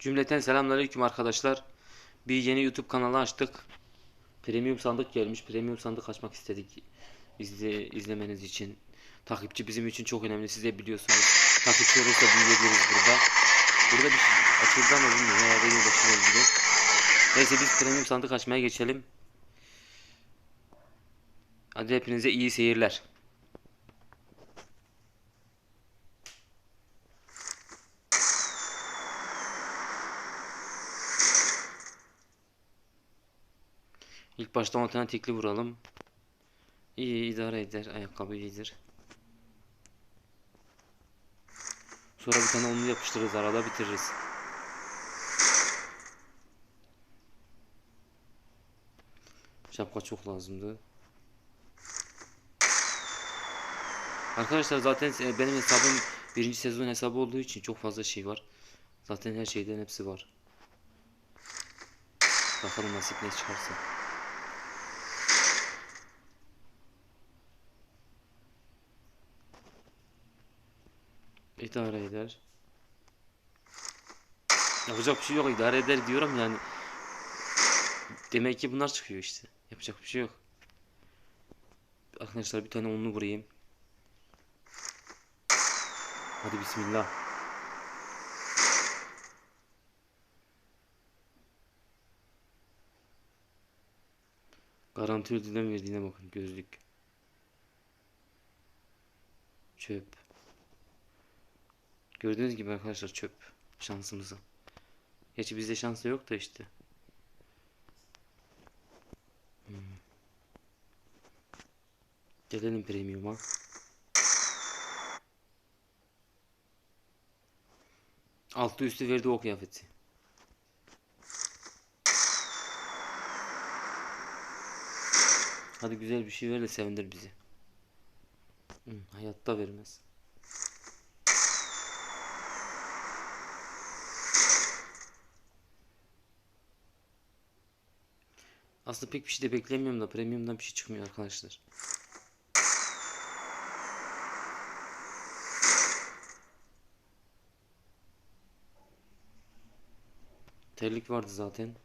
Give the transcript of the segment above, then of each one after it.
Cümleten selamünaleyküm arkadaşlar. Bir yeni YouTube kanalı açtık. Premium sandık gelmiş. Premium sandık açmak istedik. İzle, izlemeniz için. Takipçi bizim için çok önemli. Siz de biliyorsunuz. Takipçi olursa büyüyebiliriz burada. Burada bir şey açıldı ama bilmiyorum. Herhalde yılbaşına ilgili. Neyse biz premium sandık açmaya geçelim. Hadi hepinize iyi seyirler. İlk başta 10 tane tekli vuralım. İyi idare eder. Ayakkabı iyidir. Sonra bir tane onu yapıştırırız arada bitiririz. Şapka çok lazımdı. Arkadaşlar zaten e, benim hesabım birinci sezon hesabı olduğu için çok fazla şey var. Zaten her şeyden hepsi var. Bakalım nasip ne çıkarsa. İdare eder. Yapacak bir şey yok idare eder diyorum yani. Demek ki bunlar çıkıyor işte. Yapacak bir şey yok. Arkadaşlar bir tane onlu vurayım. Hadi bismillah. Garanti ödülden verdiğine bakın gözlük. Çöp. Gördüğünüz gibi arkadaşlar çöp şansımıza. Gerçi bizde şans da yok da işte. Hmm. Gelelim premium'a. Altı üstü verdi o kıyafeti. Hadi güzel bir şey ver de sevindir bizi. Hı, hayatta vermez. Aslında pek bir şey de beklemiyorum da premiumdan bir şey çıkmıyor arkadaşlar. Terlik vardı zaten.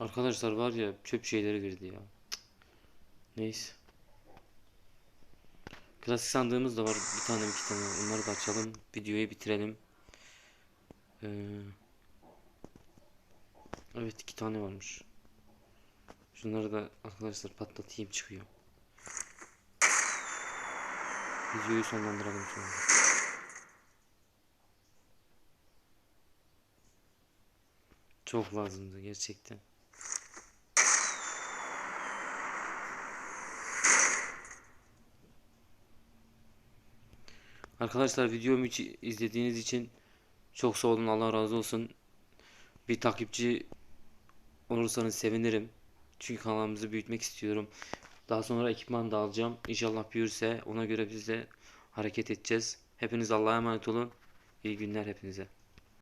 Arkadaşlar var ya çöp şeyleri girdi ya. Neyse. Klasik sandığımız da var. Bir tane iki tane. Onları da açalım. Videoyu bitirelim. Ee, evet iki tane varmış. Şunları da arkadaşlar patlatayım çıkıyor. Videoyu sonlandıralım sonra. Çok lazımdı gerçekten. Arkadaşlar videomu izlediğiniz için çok sağ olun Allah razı olsun. Bir takipçi olursanız sevinirim. Çünkü kanalımızı büyütmek istiyorum. Daha sonra ekipman da alacağım. İnşallah büyürse ona göre biz de hareket edeceğiz. Hepiniz Allah'a emanet olun. İyi günler hepinize.